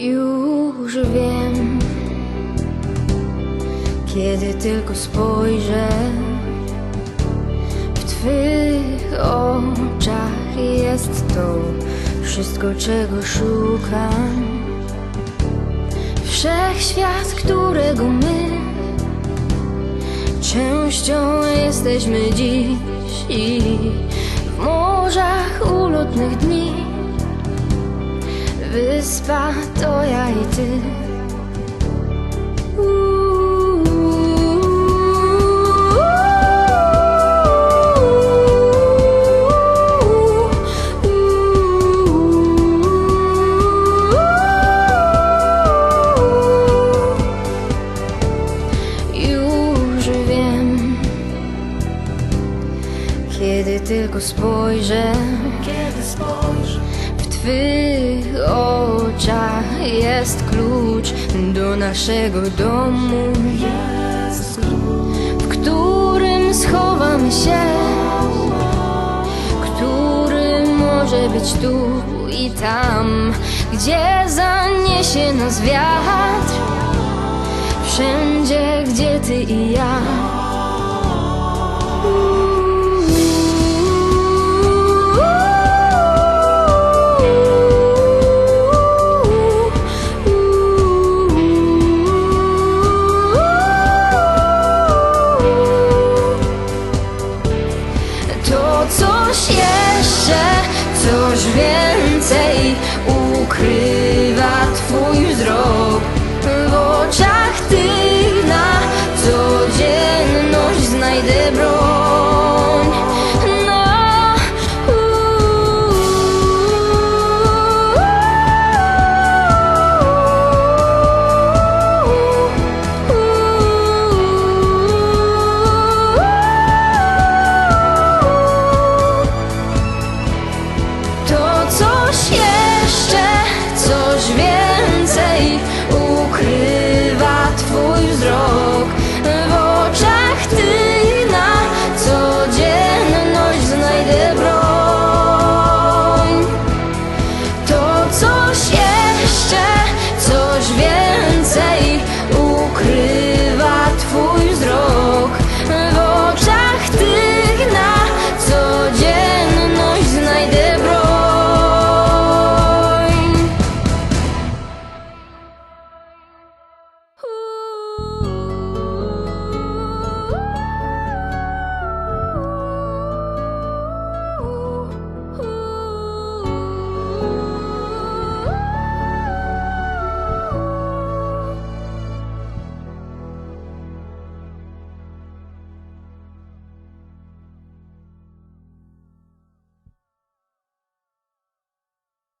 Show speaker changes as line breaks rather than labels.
Już wiem, kiedy tylko spojrzę w Twych oczach jest to wszystko, czego szukam. Wszechświat, którego my częścią jesteśmy dziś i w morzach ulotnych dni. Wyspa to ja i ty. Kiedy tylko spojrzę. Kiedy spojrzę Twych oczach jest klucz do naszego domu, w którym schowamy się, który może być tu i tam, gdzie zaniesie nas wiatr, wszędzie, gdzie Ty i ja. więcej ukrywa Twój wzrok. Ooh.